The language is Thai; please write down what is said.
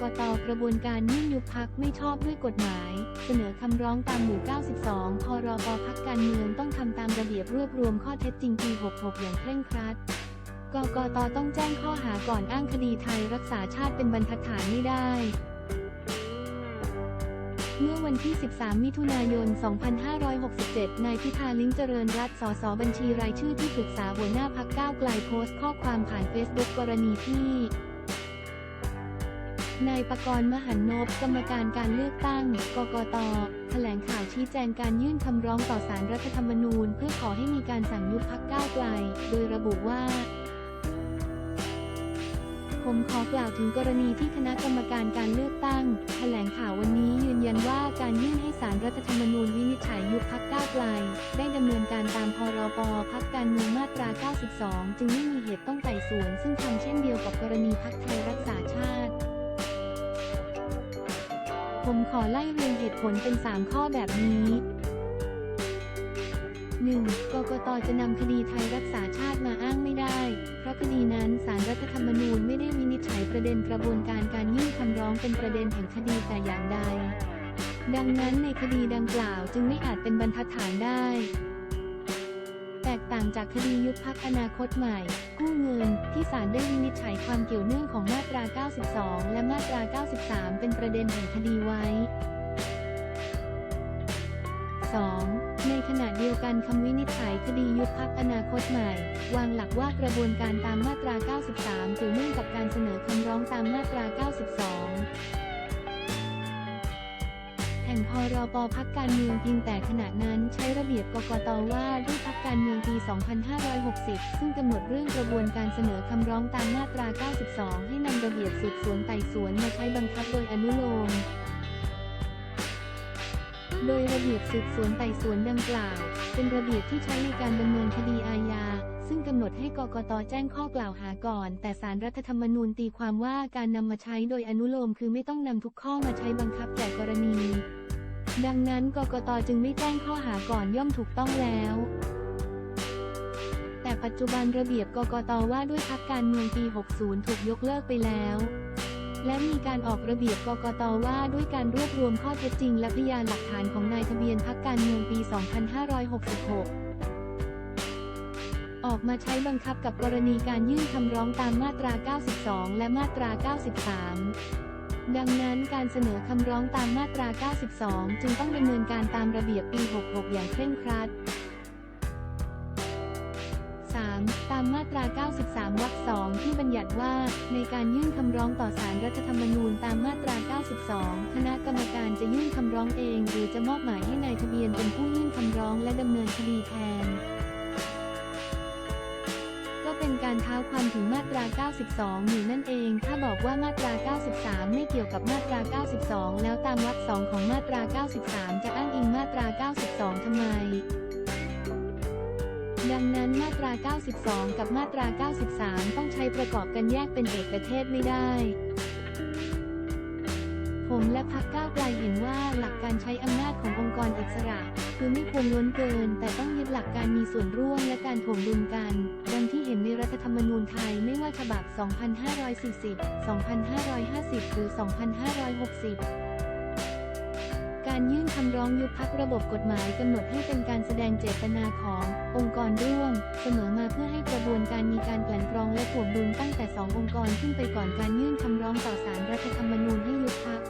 กตกระบวนการยื่นยุบพักไม่ชอบด้วยกฎหมาย เสนอคำร้องตามหมู่ 92 พรบพักการเมืองต้องทำตามระเบียบรวบรวมข้อเท็จจริงปี 66 อย่างเคร่งครัดกกตต้องแจ้งข้อหาก่อนอ้างคดีไทยรักษาชาติเป็นบรรทัดฐานไม่ได้ เมื่อวันที่ 13 มิถุนายน 2567 นายพิธาลิ้มเจริญรัตสสบัญชีรายชื่อที่ปรึกษาหัวหน้าพักก้าวไกลโพสต์ข้อความผ่านเฟซบุ๊กกรณีที่ นายประกรณ์มหันนพกรรมการการเลือกตั้ง กกต แถลงข่าวชี้แจงการยื่นคำร้องต่อสารรัฐธรรมนูญ เพื่อขอให้มีการสั่งยุบพักก้าวไกล โดยระบุว่า ผมขอกล่าวถึงกรณีที่คณะกรรมการการเลือกตั้ง แถลงข่าววันนี้ยืนยันว่าการยื่นให้สารรัฐธรรมนูญวินิจฉัยยุบพักก้าวไกล ได้ดำเนินการตามพรบพักการเมืองมาตรา 92 จึงไม่มีเหตุต้องไต่สวน ซึ่งทำเช่นเดียวกับกรณีพักไทยรักษาชาติ ผมขอไล่เรียงเหตุผลเป็น 3 ข้อแบบนี้ 1. กกตจะนำคดีไทยรักษาชาติมาอ้างไม่ได้ เพราะคดีนั้นสารรัฐธรรมนูญไม่ได้วินิจฉัยประเด็นกระบวนการการยื่นคำร้องเป็นประเด็นแห่งคดีแต่อย่างใด ดังนั้นในคดีดังกล่าวจึงไม่อาจเป็นบรรทัดฐานได้ ตกต่างจากคดียุบพักอนาคตใหม่ กู้เงิน ที่ศาลได้วินิจฉัยความเกี่ยวเนื่องของมาตรา 92 และมาตรา 93 เป็นประเด็นแห่งคดีไว้ 2. ในขณะเดียวกันคำวินิจฉัยคดียุบพักอนาคตใหม่ วางหลักว่ากระบวนการตามมาตรา 93เกี่ยวเนื่องกับการเสนอคำร้องตามมาตรา 92 พรบพักการเมืองเพียงแต่ขณะนั้นใช้ระเบียบกกตว่าด้วยพักการเมืองปี 2560 ซึ่งกำหนดเรื่องกระบวนการเสนอคำร้องตามมาตรา 92 ให้นำระเบียบสืบสวนไต่สวนมาใช้บังคับโดยอนุโลม โดยระเบียบสืบสวนไต่สวนดังกล่าว เป็นระเบียบที่ใช้ในการดำเนินคดีอาญาซึ่งกำหนดให้กกตแจ้งข้อกล่าวหาก่อน แต่สารรัฐธรรมนูญตีความว่าการนำมาใช้โดยอนุโลมคือไม่ต้องนำทุกข้อมาใช้บังคับแก่กรณี ดังนั้นกกตจึงไม่แจ้งข้อหาก่อนย่อมถูกต้องแล้ว แต่ปัจจุบันระเบียบกกตว่าด้วยพักการเมืองปี 60 ถูกยกเลิกไปแล้ว และมีการออกระเบียบกกตว่าด้วยการรวบรวมข้อเท็จจริงและพยานหลักฐานของนายทะเบียนพักการเมืองปี 2566ออกมาใช้บังคับกับกรณีการยื่นคำร้องตามมาตรา 92 และมาตรา 93 ดังนั้นการเสนอคำร้องตามมาตรา 92 จึงต้องดำเนินการตามระเบียบปี 66 อย่างเคร่งครัด 3. ตามมาตรา 93 วรรค 2 ที่บัญญัติว่า ในการยื่นคำร้องต่อศาลรัฐธรรมนูญตามมาตรา 92 คณะกรรมการจะยื่นคำร้องเอง หรือจะมอบหมายให้นายทะเบียนเป็นผู้ยื่นคำร้องและดำเนินคดีแทน เป็นการเท้าความถึงมาตรา 92 อยู่นั่นเอง ถ้าบอกว่ามาตรา 93 ไม่เกี่ยวกับมาตรา 92 แล้วตามวรรค2ของมาตรา 93 จะอ้างอิงมาตรา 92 ทำไมดังนั้นมาตรา 92 กับมาตรา 93 ต้องใช้ประกอบกันแยกเป็นเอกเทศไม่ได้ ผมและพรรคก้าวไกลเห็นว่าหลักการใช้อำนาจขององค์กรอิสระ คือไม่ควรล้นเกิน แต่ต้องยึดหลักการมีส่วนร่วมและการถ่วงดุลกัน ดังที่เห็นในรัฐธรรมนูญไทยไม่ว่าฉบับ 2540 2550 หรือ 2560การยื่นคำร้องยุบพักระบบกฎหมายกำหนดให้เป็นการแสดงเจตนาขององค์กรร่วม เสนอมาเพื่อให้กระบวนการมีการกลั่นกรองและถ่วงดุลตั้งแต่ 2 องค์กรขึ้นไปก่อนการยื่นคำร้องต่อสารรัฐธรรมนูญให้ยุบพัก